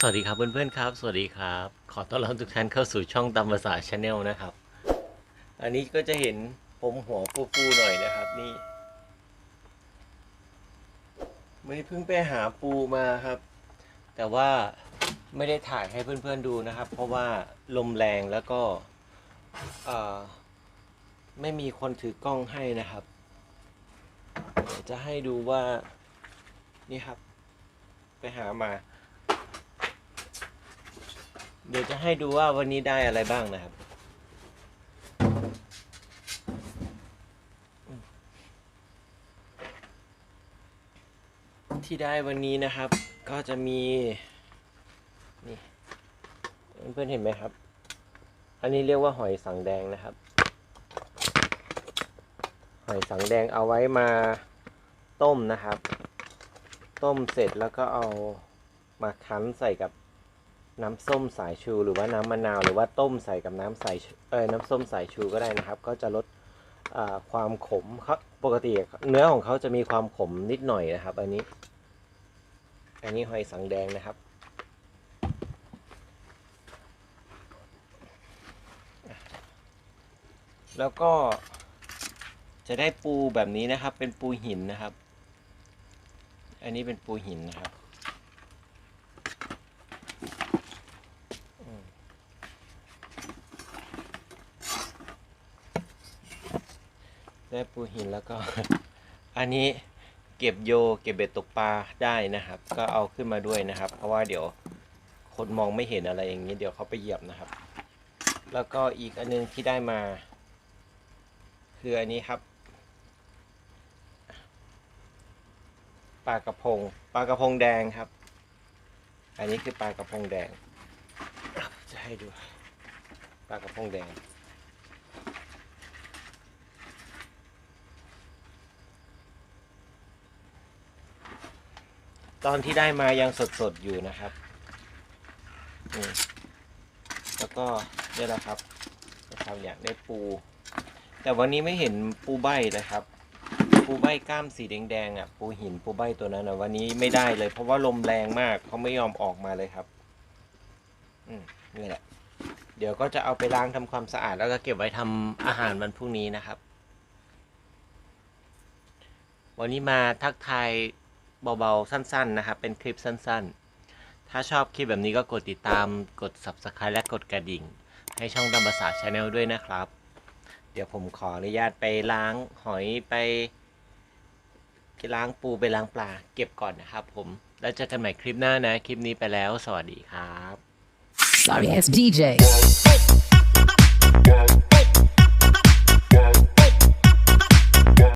สวัสดีครับเพื่อนๆครับ สวัสดีครับ ขอต้อนรับทุกท่านเข้าสู่ช่องตามภาษาชาแนลนะครับ อันนี้ก็จะเห็นผมหัวฟูๆหน่อยนะครับนี่วันนี้เพิ่งไปหาปูมาครับ แต่ว่าไม่ได้ถ่ายให้เพื่อนๆดูนะครับ เพราะว่าลมแรงแล้วก็ไม่มีคนถือกล้องให้นะครับ จะให้ดูว่านี่ครับ ไปหามา เดี๋ยวจะให้ดูว่าวันนี้ได้อะไรบ้างนะครับ ที่ได้วันนี้นะครับ ก็จะมี นี่เพื่อนเห็นไหมครับ อันนี้เรียกว่าหอยสังแดงนะครับ หอยสังแดงเอาไว้มาต้มนะครับ ต้มเสร็จแล้วก็เอามาคั้นใส่กับ น้ำส้มสายชูหรือว่าน้ำมะนาวหรือว่าต้มใส่กับน้ำใสายชูเออน้ำส้มสายชูก็ได้นะครับ ก็จะลดความขมเขาปกติเนื้อของเขาจะมีความขมนิดหน่อยนะครับ อันนี้ อันนี้หอยสังแดงนะครับแล้วก็จะได้ปูแบบนี้นะครับ เป็นปูหินนะครับ อันนี้เป็นปูหินนะครับ ได้ปูหินแล้วก็ อันนี้เก็บโยเก็บเบ็ดตกปลาได้นะครับ ก็เอาขึ้นมาด้วยนะครับ เพราะว่าเดี๋ยวคนมองไม่เห็นอะไรอย่างนี้เดี๋ยวเขาไปเหยียบนะครับ แล้วก็อีกอันนึงที่ได้มา คืออันนี้ครับปลากระพงปลากระพงแดงครับ อันนี้คือปลากระพงแดงจะให้ดูปลากระพงแดง ตอนที่ได้มายังสดๆอยู่นะครับนี่แล้วก็นี่แหละครับนะครับอยากได้ปู แต่วันนี้ไม่เห็นปูใบนะครับ ปูใบกล้ามสีแดงๆอะ ปูหินปูใบตัวนั้นนะวันนี้ไม่ได้เลย เพราะว่าลมแรงมากเขาไม่ยอมออกมาเลยครับ อืมนี่แหละ เดี๋ยวก็จะเอาไปล้างทำความสะอาดแล้วก็เก็บไว้ทำอาหารวันพรุ่งนี้นะครับ วันนี้มาทักทาย เบาๆ สั้นๆ นะครับ เป็นคลิปสั้นๆ ถ้าชอบคลิปแบบนี้ก็กดติดตาม กด subscribe และกดกระดิ่ง ให้ช่องดำภาษาชาแนลด้วยนะครับ เดี๋ยวผมขออนุญาตไปล้างหอยไปล้างปูไปล้างปลา เก็บก่อนนะครับผม แล้วเจอกันใหม่คลิปหน้านะ คลิปนี้ไปแล้ว สวัสดีครับ Sorry as DJ.